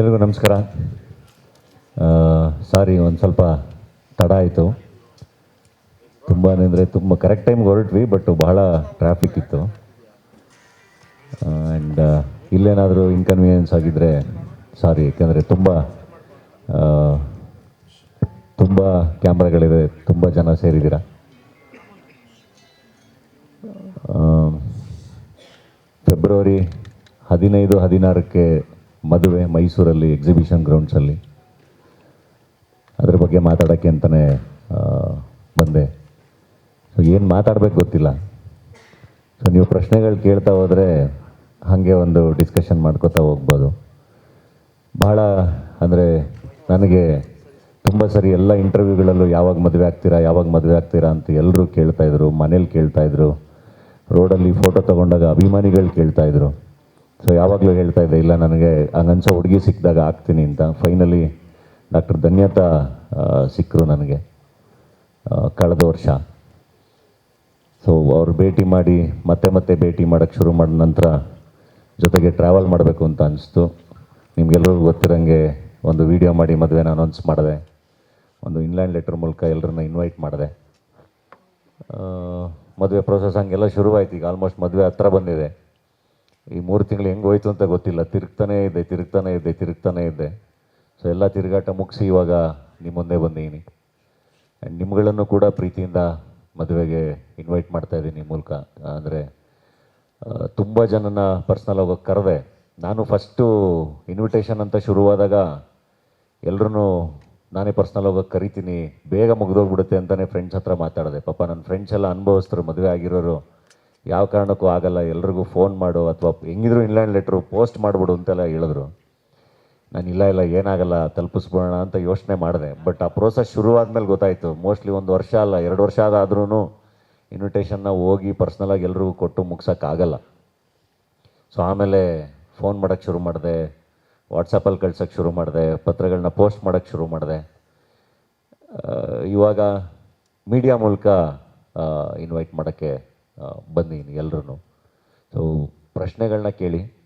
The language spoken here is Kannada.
ಎಲ್ರಿಗೂ ನಮಸ್ಕಾರ. ಸಾರಿ, ಒಂದು ಸ್ವಲ್ಪ ತಡ ಆಯಿತು. ತುಂಬ ಅಂದರೆ ತುಂಬ ಕರೆಕ್ಟ್ ಟೈಮ್ಗೆ ಹೊರಟ್ವಿ ಬಟ್ ಬಹಳ ಟ್ರಾಫಿಕ್ ಇತ್ತು. ಆ್ಯಂಡ್ ಇಲ್ಲೇನಾದರೂ ಇನ್ಕನ್ವೀನಿಯನ್ಸ್ ಆಗಿದ್ದರೆ ಸಾರಿ, ಯಾಕೆಂದರೆ ತುಂಬ ತುಂಬ ಕ್ಯಾಮ್ರಾಗಳಿದೆ ತುಂಬ ಜನ ಸೇರಿದ್ದೀರ? ಫೆಬ್ರವರಿ ಹದಿನೈದು, ಹದಿನಾರಕ್ಕೆ ಮದುವೆ ಮೈಸೂರಲ್ಲಿ ಎಕ್ಸಿಬಿಷನ್ ಗ್ರೌಂಡ್ಸಲ್ಲಿ ಅದ್ರ ಬಗ್ಗೆ ಮಾತಾಡೋಕ್ಕೆ ಅಂತಲೇ ಬಂದೆ. ಸೊ ಏನು ಮಾತಾಡಬೇಕು ಗೊತ್ತಿಲ್ಲ. ಸೊ ನೀವು ಪ್ರಶ್ನೆಗಳು ಕೇಳ್ತಾ ಹೋದರೆ ಹಾಗೆ ಒಂದು ಡಿಸ್ಕಷನ್ ಮಾಡ್ಕೋತಾ ಹೋಗ್ಬೋದು. ಭಾಳ ಅಂದರೆ ನನಗೆ ತುಂಬ ಸರಿ ಎಲ್ಲ ಇಂಟರ್ವ್ಯೂಗಳಲ್ಲೂ ಯಾವಾಗ ಮದುವೆ ಆಗ್ತೀರಾ, ಯಾವಾಗ ಮದುವೆ ಆಗ್ತೀರಾ ಅಂತ ಎಲ್ಲರೂ ಕೇಳ್ತಾಯಿದ್ರು ಮನೇಲಿ ಕೇಳ್ತಾಯಿದ್ರು ರೋಡಲ್ಲಿ ಫೋಟೋ ತೊಗೊಂಡಾಗ ಅಭಿಮಾನಿಗಳು ಕೇಳ್ತಾಯಿದ್ರು ಸೊ ಯಾವಾಗಲೂ ಹೇಳ್ತಾ ಇದ್ದೆ, ಇಲ್ಲ, ನನಗೆ ಹಂಗನ್ಸೋ ಹುಡುಗಿ ಸಿಕ್ಕಿದಾಗ ಆಗ್ತೀನಿ ಅಂತ. ಫೈನಲಿ ಡಾಕ್ಟರ್ ಧನ್ಯತಾ ಸಿಕ್ಕರು ನನಗೆ ಕಳೆದ ವರ್ಷ. ಸೊ ಅವ್ರು ಭೇಟಿ ಮಾಡಿ, ಮತ್ತೆ ಮತ್ತೆ ಭೇಟಿ ಮಾಡೋಕ್ಕೆ ಶುರು ಮಾಡಿದ ನಂತರ ಜೊತೆಗೆ ಟ್ರಾವೆಲ್ ಮಾಡಬೇಕು ಅಂತ ಅನಿಸ್ತು. ನಿಮಗೆಲ್ಲರಿಗೂ ಗೊತ್ತಿರೋಂಗೆ, ಒಂದು ವಿಡಿಯೋ ಮಾಡಿ ಮದುವೆನ ಅನೌನ್ಸ್ ಮಾಡಿದೆ. ಒಂದು ಇನ್ಲ್ಯಾಂಡ್ ಲೆಟರ್ ಮೂಲಕ ಎಲ್ಲರನ್ನ ಇನ್ವೈಟ್ ಮಾಡಿದೆ. ಮದುವೆ ಪ್ರೊಸೆಸ್ ಹಂಗೆಲ್ಲ ಶುರುವಾಯ್ತು, ಈಗ ಆಲ್ಮೋಸ್ಟ್ ಮದುವೆ ಹತ್ರ ಬಂದಿದೆ. ಈ ಮೂರು ತಿಂಗಳು ಹೆಂಗೆ ಹೋಯ್ತು ಅಂತ ಗೊತ್ತಿಲ್ಲ. ತಿರುಗ್ತಾನೇ ಇದ್ದೆ ತಿರುಗ್ತಾನೇ ಇದ್ದೆ ತಿರುಗ್ತಾನೇ ಇದ್ದೆ. ಸೊ ಎಲ್ಲ ತಿರುಗಾಟ ಮುಗಿಸಿ ಇವಾಗ ನಿಮ್ಮ ಮುಂದೆ ಬಂದಿದ್ದೀನಿ ಆ್ಯಂಡ್ ನಿಮ್ಗಳನ್ನು ಕೂಡ ಪ್ರೀತಿಯಿಂದ ಮದುವೆಗೆ ಇನ್ವೈಟ್ ಮಾಡ್ತಾ ಇದ್ದೀನಿ ಮೂಲಕ. ಅಂದರೆ ತುಂಬ ಜನನ ಪರ್ಸ್ನಲ್ ಹೋಗೋಕೆ ಕರೆದೆ. ನಾನು ಫಸ್ಟು ಇನ್ವಿಟೇಷನ್ ಅಂತ ಶುರುವಾದಾಗ ಎಲ್ಲರೂ ನಾನೇ ಪರ್ಸ್ನಲ್ ಹೋಗೋಕೆ ಕರಿತೀನಿ. ಬೇಗ ಮುಗಿದೋಗ್ಬಿಡುತ್ತೆ ಅಂತಲೇ ಫ್ರೆಂಡ್ಸ್ ಹತ್ರ ಮಾತಾಡಿದೆ. ಪಾಪ ನನ್ನ ಫ್ರೆಂಡ್ಸ್ ಎಲ್ಲ ಅನುಭವಿಸ್ತರು ಮದುವೆ ಆಗಿರೋರು. ಯಾವ ಕಾರಣಕ್ಕೂ ಆಗಲ್ಲ, ಎಲ್ರಿಗೂ ಫೋನ್ ಮಾಡು ಅಥವಾ ಹೆಂಗಿದ್ರು ಇನ್ಲ್ಯಾಂಡ್ ಲೆಟ್ರು ಪೋಸ್ಟ್ ಮಾಡಿಬಿಡು ಅಂತೆಲ್ಲ ಹೇಳಿದ್ರು. ನಾನು ಇಲ್ಲ ಇಲ್ಲ, ಏನಾಗಲ್ಲ, ತಲುಪಿಸ್ಬಿಡೋಣ ಅಂತ ಯೋಚನೆ ಮಾಡಿದೆ. ಬಟ್ ಆ ಪ್ರೋಸೆಸ್ ಶುರುವಾದ್ಮೇಲೆ ಗೊತ್ತಾಯಿತು. ಮೋಸ್ಟ್ಲಿ ಒಂದು ವರ್ಷ ಅಲ್ಲ, ಎರಡು ವರ್ಷ ಆದಾದ್ರೂ ಇನ್ವಿಟೇಷನ್ನ ಹೋಗಿ ಪರ್ಸ್ನಲಾಗಿ ಎಲ್ರಿಗೂ ಕೊಟ್ಟು ಮುಗ್ಸೋಕ್ಕಾಗಲ್ಲ ಸೊ ಆಮೇಲೆ ಫೋನ್ ಮಾಡೋಕ್ಕೆ ಶುರು ಮಾಡಿದೆ ವಾಟ್ಸಪ್ಪಲ್ಲಿ ಕಳ್ಸೋಕ್ಕೆ ಶುರು ಮಾಡಿದೆ ಪತ್ರಗಳನ್ನ ಪೋಸ್ಟ್ ಮಾಡೋಕ್ಕೆ ಶುರು ಮಾಡಿದೆ. ಇವಾಗ ಮೀಡಿಯಾ ಮೂಲಕ ಇನ್ವೈಟ್ ಮಾಡೋಕ್ಕೆ ಬಂದೀನಿ ಎಲ್ಲರೂ ಸೊ ಪ್ರಶ್ನೆಗಳನ್ನ ಕೇಳಿ.